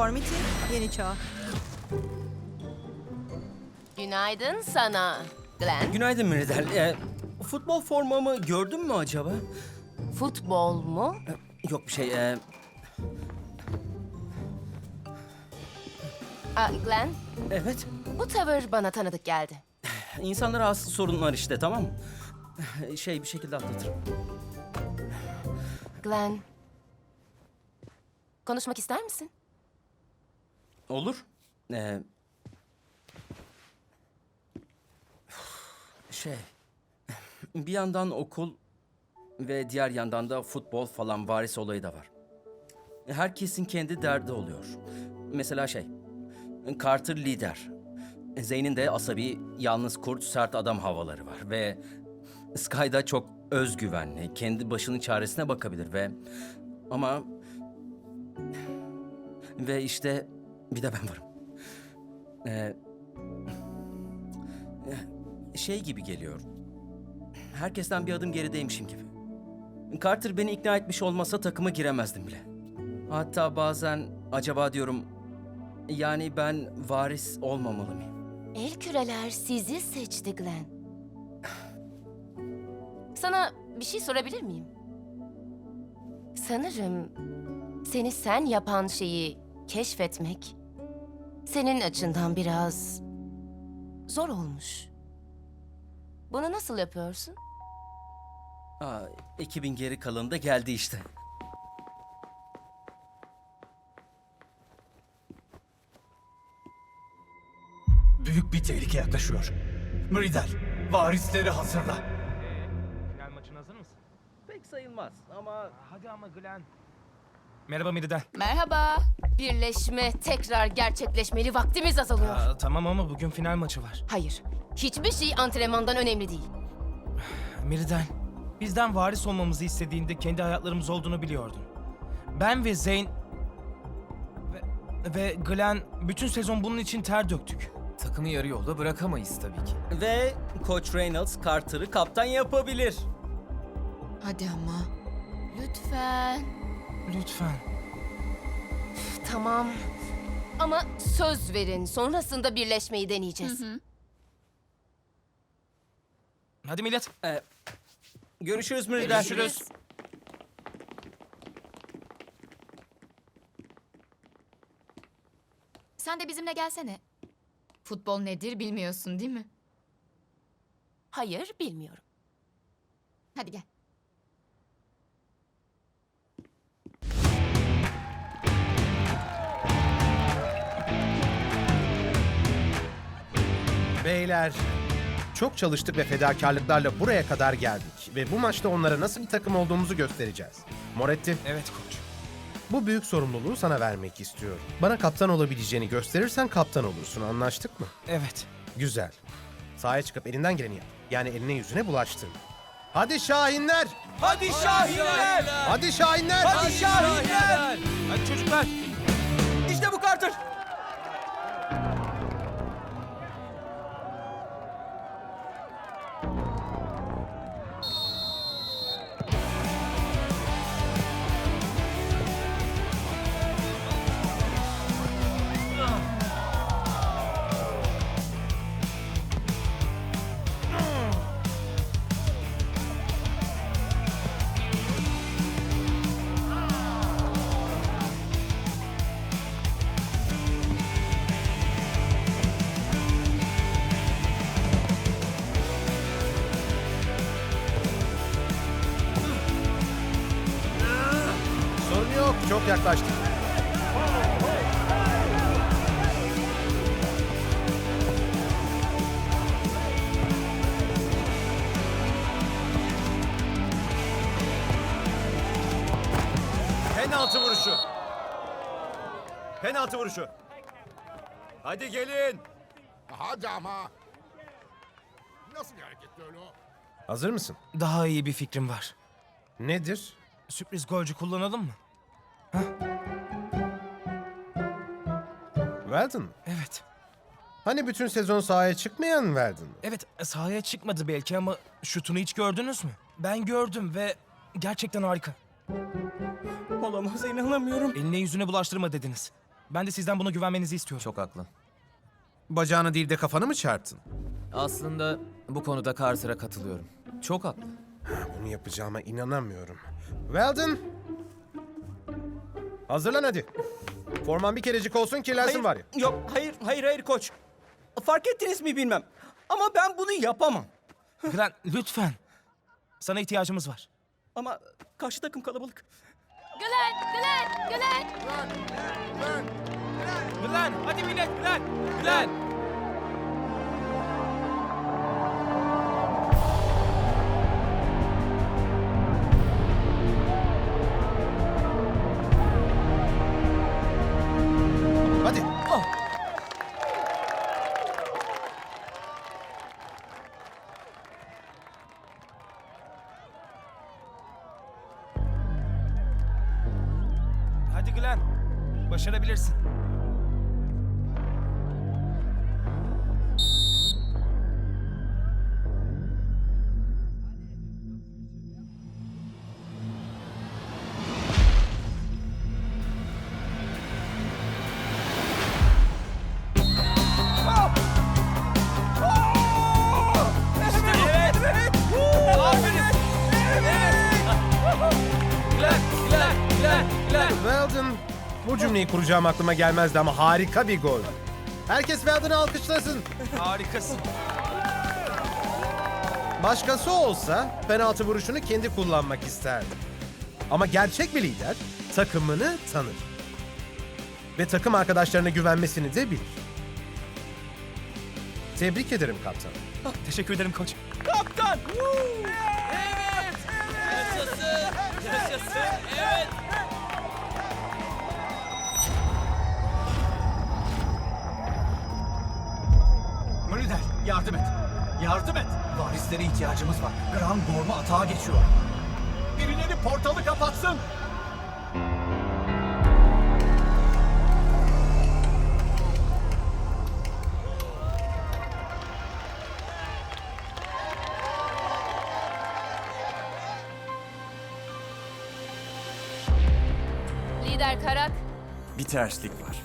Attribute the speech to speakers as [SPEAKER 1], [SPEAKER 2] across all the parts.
[SPEAKER 1] Gormiti, Yeni Çağ.
[SPEAKER 2] Günaydın sana Glenn.
[SPEAKER 3] Günaydın Mirdal. Ee, futbol formamı gördün mü acaba?
[SPEAKER 2] Futbol mu?
[SPEAKER 3] Yok bir şey. ee,
[SPEAKER 2] Aa, Glenn,
[SPEAKER 3] evet.
[SPEAKER 2] bu tavır bana tanıdık geldi.
[SPEAKER 3] İnsanlara has sorunlar işte tamam mı? Şey bir şekilde atlatırım.
[SPEAKER 2] Glenn, konuşmak ister misin?
[SPEAKER 3] Olur. Ee, şey. Bir yandan okul ve diğer yandan da futbol falan varis olayı da var. Herkesin kendi derdi oluyor. Mesela şey. Carter lider. Zeyn'in de asabi, yalnız kurt, sert adam havaları var ve Sky da çok özgüvenli, kendi başının çaresine bakabilir ve ama ve işte bir de ben varım. Ee, şey gibi geliyor. Herkesten bir adım gerideymişim gibi. Carter beni ikna etmiş olmasa takıma giremezdim bile. Hatta bazen acaba diyorum yani ben varis olmamalı mıyım?
[SPEAKER 2] El küreler sizi seçti Glenn. Sana bir şey sorabilir miyim? Sanırım seni sen yapan şeyi keşfetmek senin açından biraz zor olmuş. Bunu nasıl yapıyorsun?
[SPEAKER 3] Aa, ekibin geri kalanı da geldi işte.
[SPEAKER 4] Büyük bir tehlike yaklaşıyor. Mridel, varisleri hazırla.
[SPEAKER 5] Final maçına hazır mısın?
[SPEAKER 3] Pek sayılmaz ama
[SPEAKER 5] Hadi ama Glenn. Merhaba Miriden.
[SPEAKER 2] Merhaba. Birleşme tekrar gerçekleşmeli vaktimiz azalıyor.
[SPEAKER 5] Aa, tamam ama bugün final maçı var.
[SPEAKER 2] Hayır. Hiçbir şey antrenmandan önemli değil.
[SPEAKER 5] Miriden, bizden varis olmamızı istediğinde kendi hayatlarımız olduğunu biliyordun. Ben ve Zeyn ve, ve Glenn bütün sezon bunun için ter döktük.
[SPEAKER 6] Takımı yarı yolda bırakamayız tabii ki.
[SPEAKER 3] ve Coach Reynolds Carter'ı kaptan yapabilir.
[SPEAKER 7] Hadi ama.
[SPEAKER 2] Lütfen.
[SPEAKER 5] Lütfen.
[SPEAKER 2] Tamam. Ama söz verin. Sonrasında birleşmeyi deneyeceğiz.
[SPEAKER 5] Hadi millet.
[SPEAKER 3] Ee, görüşürüz Mürder.
[SPEAKER 5] Görüşürüz.
[SPEAKER 7] Sen de bizimle gelsene. Futbol nedir bilmiyorsun değil mi?
[SPEAKER 2] Hayır, bilmiyorum.
[SPEAKER 7] Hadi gel.
[SPEAKER 8] Beyler, çok çalıştık ve fedakarlıklarla buraya kadar geldik. Ve bu maçta onlara nasıl bir takım olduğumuzu göstereceğiz. Moretti,
[SPEAKER 5] Evet koç.
[SPEAKER 8] bu büyük sorumluluğu sana vermek istiyorum. Bana kaptan olabileceğini gösterirsen kaptan olursun, anlaştık mı?
[SPEAKER 5] Evet.
[SPEAKER 8] Güzel. Sahaya çıkıp elinden geleni yap. Yani eline yüzüne bulaştır. Hadi Şahinler!
[SPEAKER 3] Hadi Şahinler!
[SPEAKER 8] Hadi Şahinler!
[SPEAKER 3] Hadi Şahinler!
[SPEAKER 5] Hadi çocuklar.
[SPEAKER 8] Çok yaklaştık.
[SPEAKER 4] Penaltı vuruşu. Penaltı vuruşu. Hadi gelin.
[SPEAKER 9] Hadi ama. Nasıl bir hareketti öyle o?
[SPEAKER 8] Hazır mısın?
[SPEAKER 5] Daha iyi bir fikrim var.
[SPEAKER 8] Nedir?
[SPEAKER 5] Sürpriz golcü kullanalım mı?
[SPEAKER 8] Weldon.
[SPEAKER 5] Evet.
[SPEAKER 8] Hani bütün sezon sahaya çıkmayan Weldon?
[SPEAKER 5] Evet sahaya çıkmadı belki ama şutunu hiç gördünüz mü? Ben gördüm ve gerçekten harika.
[SPEAKER 3] Olamaz inanamıyorum.
[SPEAKER 5] Eline yüzüne bulaştırma dediniz. Ben de sizden buna güvenmenizi istiyorum.
[SPEAKER 6] Çok haklı.
[SPEAKER 8] Bacağını değil de kafanı mı çarptın?
[SPEAKER 6] Aslında bu konuda Carter'a katılıyorum. Çok haklı.
[SPEAKER 8] Bunu yapacağıma inanamıyorum. Weldon! Hazırlan hadi. Forman bir kerecik olsun kirlensin var ya.
[SPEAKER 3] Yok, hayır, hayır, hayır koç. Fark ettiniz mi bilmem. Ama ben bunu yapamam.
[SPEAKER 5] Glenn lütfen. Sana ihtiyacımız var.
[SPEAKER 3] Ama karşı takım kalabalık.
[SPEAKER 2] Glenn, Glenn, Glenn.
[SPEAKER 5] Glenn hadi millet Glenn. Glenn. Başarabilirsin.
[SPEAKER 8] Cümleyi kuracağım aklıma gelmezdi ama harika bir gol. Herkes Weldon'ı alkışlasın.
[SPEAKER 5] Harikasın.
[SPEAKER 8] Başkası olsa penaltı vuruşunu kendi kullanmak isterdi. Ama gerçek bir lider takımını tanır. Ve takım arkadaşlarına güvenmesini de bilir. Tebrik ederim kaptan.
[SPEAKER 5] Teşekkür ederim koç.
[SPEAKER 3] Kaptan!
[SPEAKER 4] Mürder yardım et. Yardım et. Varislere ihtiyacımız var. Grand Gorm'u atağa geçiyor. Birileri portalı kapatsın.
[SPEAKER 2] Lider Karak,
[SPEAKER 1] Bir terslik var.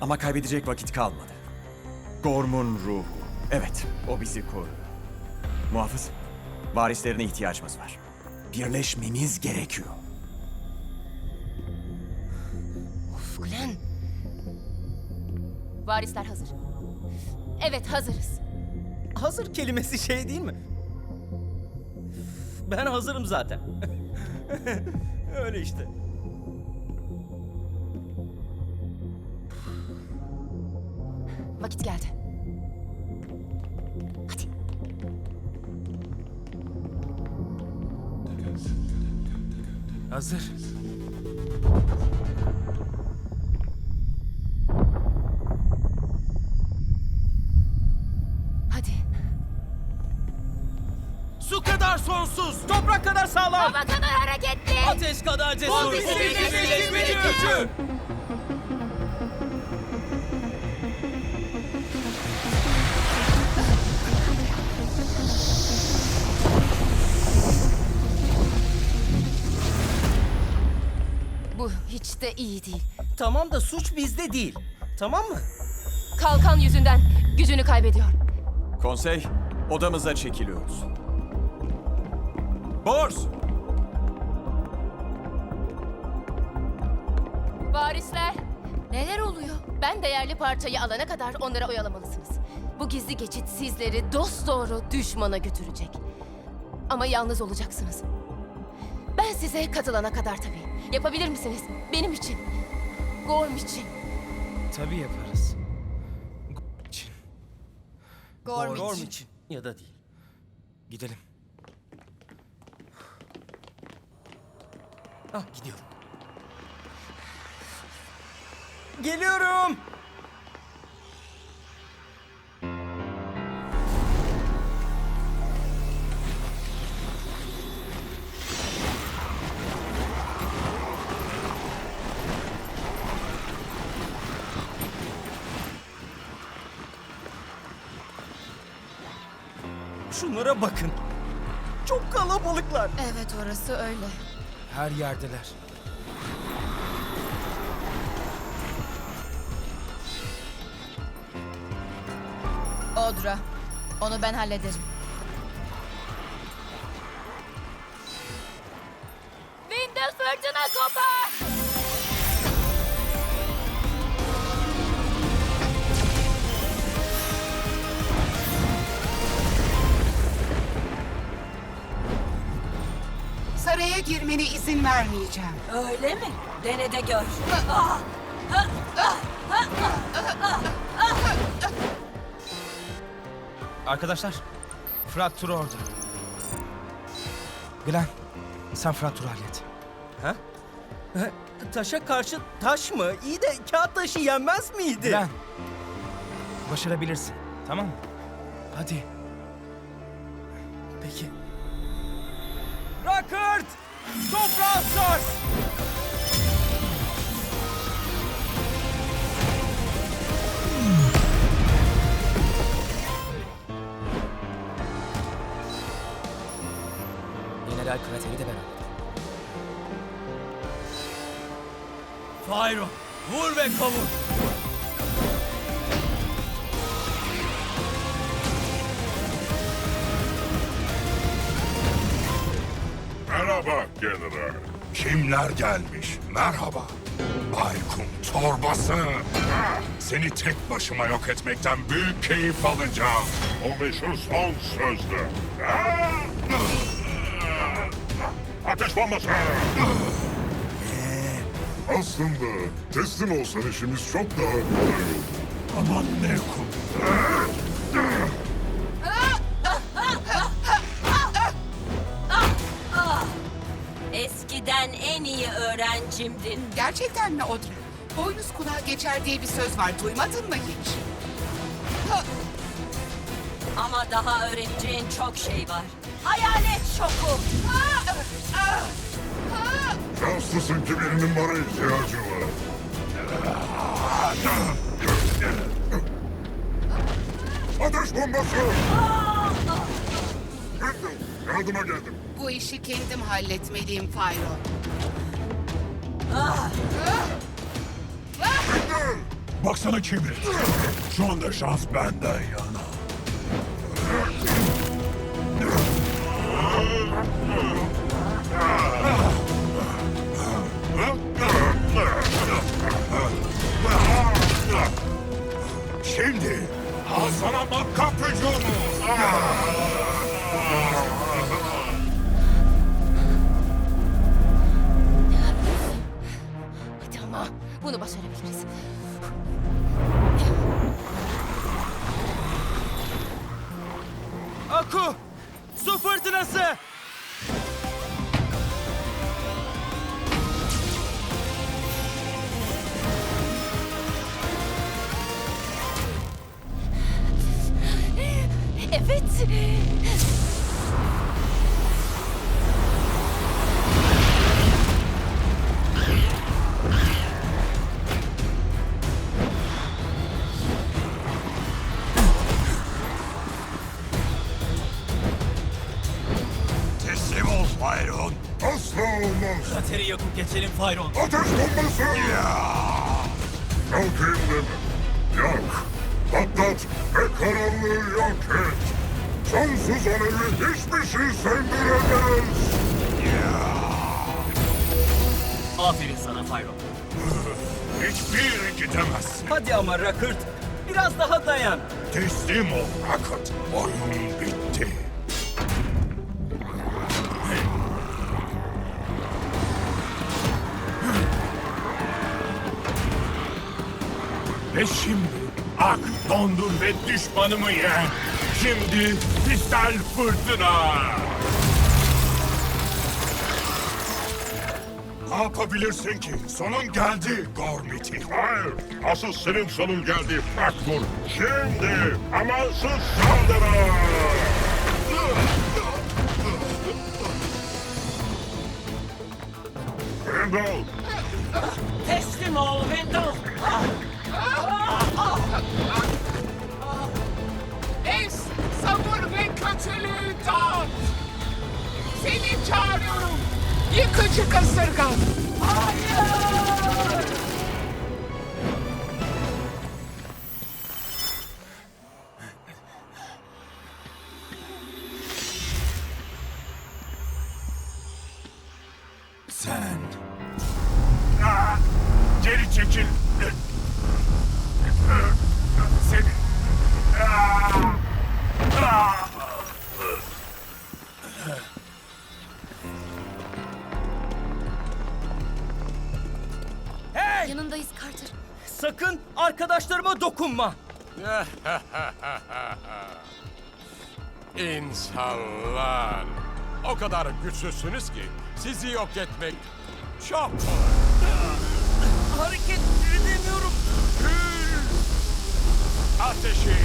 [SPEAKER 1] Ama kaybedecek vakit kalmadı. Gorm'un ruhu. Evet, o bizi koruyor. Muhafız, varislerine ihtiyacımız var. Birleşmemiz gerekiyor.
[SPEAKER 2] Glenn. Varisler hazır. Evet, hazırız.
[SPEAKER 3] Hazır kelimesi şey değil mi? Ben hazırım zaten. Öyle işte.
[SPEAKER 2] Vakit geldi. Hadi.
[SPEAKER 5] Hazır.
[SPEAKER 2] Hadi.
[SPEAKER 3] Su kadar sonsuz, toprak kadar sağlam,
[SPEAKER 2] Hava kadar hareketli.
[SPEAKER 3] ateş kadar cesur.
[SPEAKER 2] bizi birleştirmeli
[SPEAKER 3] gücü.
[SPEAKER 2] Bu hiç de iyi değil.
[SPEAKER 3] Tamam da suç bizde değil. Tamam mı?
[SPEAKER 2] Kalkan yüzünden gücünü kaybediyor.
[SPEAKER 1] Konsey, odamıza çekiliyoruz. Bors!
[SPEAKER 2] Varisler. Neler oluyor? Ben değerli parçayı alana kadar onlara oyalamalısınız. Bu gizli geçit sizleri dosdoğru düşmana götürecek. Ama yalnız olacaksınız. Ben size katılana kadar tabii. Yapabilir misiniz? Benim için. Gorm için.
[SPEAKER 5] Tabii yaparız. Gol için.
[SPEAKER 7] Gorm
[SPEAKER 3] Gorm
[SPEAKER 7] için.
[SPEAKER 3] için ya da değil.
[SPEAKER 5] Gidelim.
[SPEAKER 3] Ah gidiyorum. Geliyorum. Şunlara bakın. Çok kalabalıklar.
[SPEAKER 7] Evet orası öyle.
[SPEAKER 5] Her yerdeler.
[SPEAKER 7] Odra. Onu ben hallederim.
[SPEAKER 10] Girmene izin vermeyeceğim.
[SPEAKER 11] Öyle mi? Dene de gör.
[SPEAKER 5] Arkadaşlar, fraktürü orada. Glenn, sen fraktürü hallet.
[SPEAKER 3] Ha? Taşa karşı taş mı? İyi de kağıt taşı yenmez miydi?
[SPEAKER 5] Glenn, başarabilirsin. Tamam mı? Hadi.
[SPEAKER 3] Peki. Rockert! Toprağı sars!
[SPEAKER 6] General krateri de ben aldım.
[SPEAKER 3] Fyron, vur ve kavur!
[SPEAKER 9] Merhaba general. Kimler gelmiş? Merhaba. Baykum torbası. Seni tek başıma yok etmekten büyük keyif alacağım. O meşhur son sözdü. Ateş bombası. Aslında teslim olsan işimiz çok daha kolay olur. Aman ne kum.
[SPEAKER 11] Öğrencimdin.
[SPEAKER 10] Gerçekten mi Audra? Boynuz kulağa geçer diye bir söz var. Duymadın mı hiç?
[SPEAKER 11] Ama daha öğreneceğin çok şey var. Hayalet şoku.
[SPEAKER 9] Şanslısın ki birinin bana ihtiyacı var. Ateş bombası! Yardıma geldim.
[SPEAKER 10] Bu işi kendim halletmeliyim Fyron.
[SPEAKER 9] Baksana kibrit. Şu anda şans benden yana.
[SPEAKER 3] Geçelim Fyron.
[SPEAKER 9] Ateş bombası! Yakayım deme. Yak, patlat ve karanlığı yok et. Sonsuz alevi hiçbir şey söndüremez.
[SPEAKER 3] Aferin sana Fyron.
[SPEAKER 9] Hiçbir yere gidemezsin.
[SPEAKER 3] Hadi ama Rockert, biraz daha dayan.
[SPEAKER 9] Teslim ol Rocket. Oyun bitti. Ve şimdi ak dondur ve düşmanımı yen. Şimdi kristal fırtına. Ne yapabilirsin ki? Sonun geldi Gormiti. Hayır. Asıl senin sonun geldi Faktur. Şimdi amansız saldırı. Randall,
[SPEAKER 11] Teslim ol Wendell.
[SPEAKER 12] Czeka zerga!
[SPEAKER 13] Yanındayız Carter.
[SPEAKER 3] Sakın arkadaşlarıma dokunma.
[SPEAKER 12] İnsanlar o kadar güçsüzsünüz ki sizi yok etmek çok
[SPEAKER 3] Hareket edemiyorum.
[SPEAKER 12] ateşi.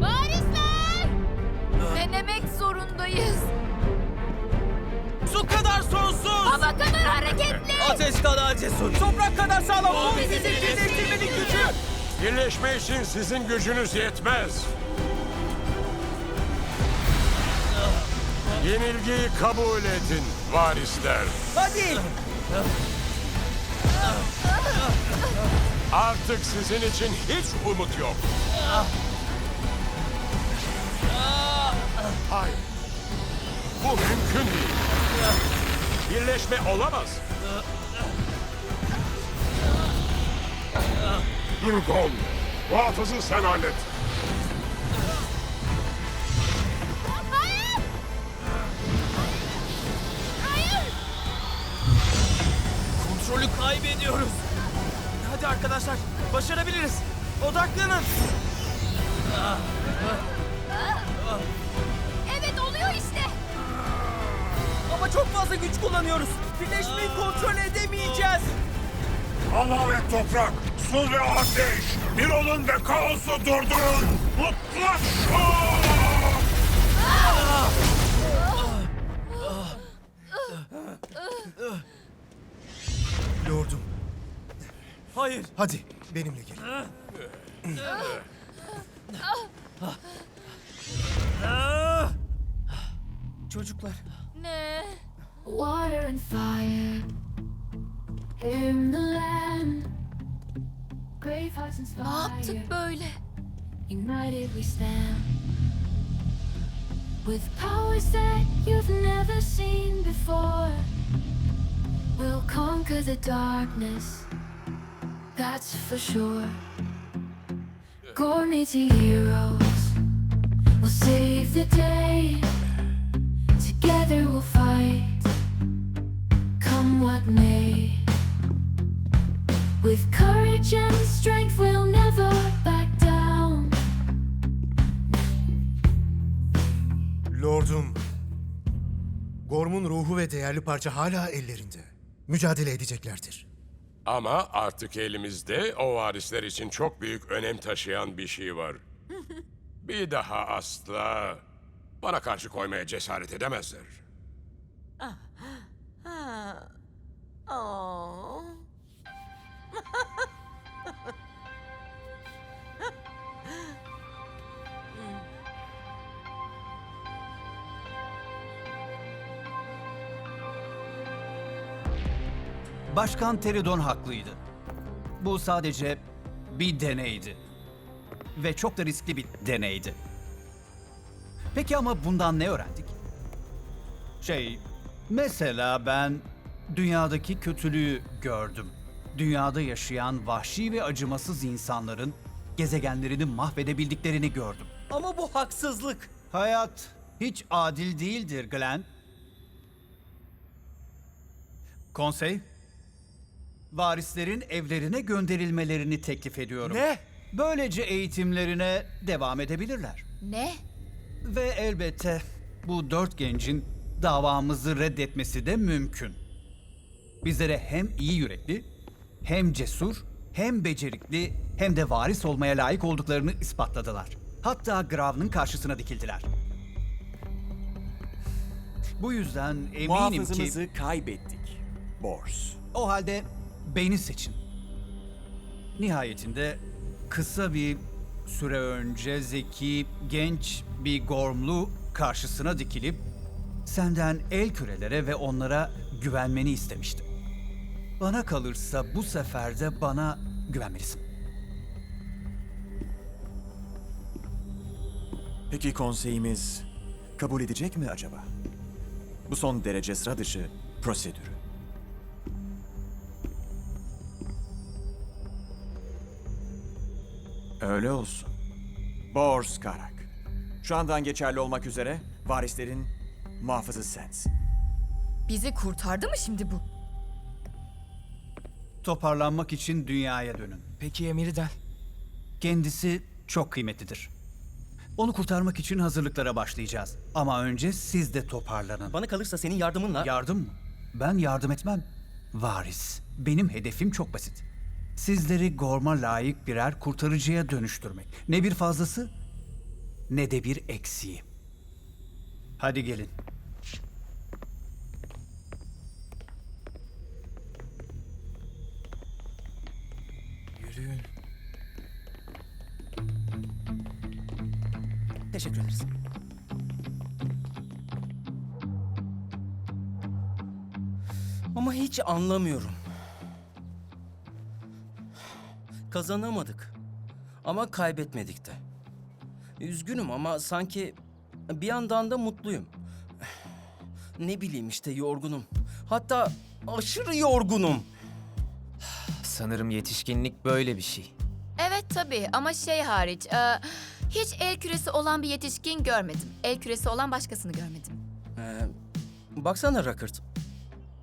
[SPEAKER 13] Varisler! Denemek zorundayız.
[SPEAKER 3] Su kadar sonsuz.
[SPEAKER 13] Hava kadar hareketli.
[SPEAKER 3] Ateş kadar cesur. Toprak kadar sağlam. Bu bizi birleştirmenin gücü.
[SPEAKER 12] Birleşme için sizin gücünüz yetmez. Yenilgiyi kabul edin varisler.
[SPEAKER 3] Hadi.
[SPEAKER 12] Artık sizin için hiç umut yok. Hayır. Bu mümkün değil. Birleşme olamaz. Durgon, muhafızı sen hallet.
[SPEAKER 3] Kontrolü kaybediyoruz. Arkadaşlar. Başarabiliriz. Odaklanın.
[SPEAKER 13] Evet oluyor işte.
[SPEAKER 3] Ama çok fazla güç kullanıyoruz. Birleşmeyi kontrol edemeyeceğiz.
[SPEAKER 12] Hava ve toprak, su ve ateş. Bir olun ve kaosu durdurun. Mutlak şok!
[SPEAKER 3] Hayır.
[SPEAKER 8] hadi benimle gelin.
[SPEAKER 3] Çocuklar.
[SPEAKER 13] Ne?
[SPEAKER 14] Water and fire in the land. Grave hearts
[SPEAKER 13] Ne yaptık böyle?
[SPEAKER 14] United we stand. With powers that you've never seen before. We'll conquer the darkness. That's for sure. Gormity heroes. We'll save the day. Together we'll fight. Come what may. With courage and strength, we'll never back down.
[SPEAKER 8] Lordum, Gorm'un ruhu ve değerli parça hala ellerinde. Mücadele edeceklerdir.
[SPEAKER 12] Ama artık elimizde o varisler için çok büyük önem taşıyan bir şey var. Bir daha asla bana karşı koymaya cesaret edemezler.
[SPEAKER 4] Başkan Teridon haklıydı. Bu sadece bir deneydi. Ve çok da riskli bir deneydi. Peki ama bundan ne öğrendik? Şey, mesela ben dünyadaki kötülüğü gördüm. Dünyada yaşayan vahşi ve acımasız insanların gezegenlerini mahvedebildiklerini gördüm.
[SPEAKER 3] Ama bu haksızlık.
[SPEAKER 4] Hayat hiç adil değildir Glenn. Konsey, varislerin evlerine gönderilmelerini teklif ediyorum.
[SPEAKER 3] Ne?
[SPEAKER 4] Böylece eğitimlerine devam edebilirler.
[SPEAKER 13] Ne?
[SPEAKER 4] Ve elbette bu dört gencin davamızı reddetmesi de mümkün. Bizlere hem iyi yürekli, hem cesur, hem becerikli, hem de varis olmaya layık olduklarını ispatladılar. Hatta Grav'ın karşısına dikildiler. Bu yüzden eminim ki...
[SPEAKER 1] Muhafızımızı kaybettik. Bors.
[SPEAKER 4] O halde beni seçin. Nihayetinde kısa bir süre önce zeki, genç bir gormlu karşısına dikilip senden el kürelere ve onlara güvenmeni istemiştim. Bana kalırsa bu sefer de bana güvenmelisin.
[SPEAKER 1] Peki konseyimiz kabul edecek mi acaba? Bu son derece sıra dışı prosedürü. Öyle olsun. Bors Karak. Şu andan geçerli olmak üzere varislerin muhafızı sensin.
[SPEAKER 7] Bizi kurtardı mı şimdi bu?
[SPEAKER 4] Toparlanmak için dünyaya dönün.
[SPEAKER 5] Peki ya Miriden?
[SPEAKER 4] Kendisi çok kıymetlidir. Onu kurtarmak için hazırlıklara başlayacağız. Ama önce siz de toparlanın.
[SPEAKER 3] Bana kalırsa senin yardımınla...
[SPEAKER 4] Yardım mı? Ben yardım etmem. Varis. Benim hedefim çok basit. Sizleri Gorm'a layık birer kurtarıcıya dönüştürmek. Ne bir fazlası ne de bir eksiği. Hadi gelin.
[SPEAKER 5] Yürüyün.
[SPEAKER 3] Teşekkür ederiz. Ama hiç anlamıyorum. Kazanamadık. Ama kaybetmedik de. Üzgünüm ama sanki bir yandan da mutluyum. Ne bileyim işte yorgunum. Hatta aşırı yorgunum.
[SPEAKER 6] Sanırım yetişkinlik böyle bir şey.
[SPEAKER 7] Evet tabii ama şey hariç. e, hiç el küresi olan bir yetişkin görmedim. El küresi olan başkasını görmedim.
[SPEAKER 3] Ee, baksana Rockert.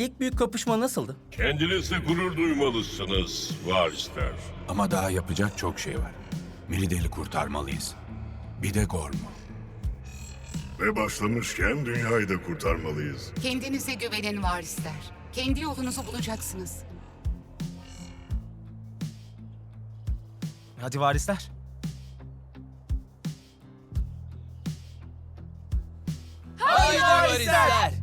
[SPEAKER 3] İlk büyük kapışma nasıldı?
[SPEAKER 9] Kendinizle gurur duymalısınız varisler.
[SPEAKER 15] Ama daha yapacak çok şey var. Meridel'i kurtarmalıyız. Bir de Gorm'u.
[SPEAKER 9] Ve başlamışken dünyayı da kurtarmalıyız.
[SPEAKER 10] Kendinize güvenin varisler. Kendi yolunuzu bulacaksınız.
[SPEAKER 5] Hadi varisler.
[SPEAKER 6] Haydi varisler!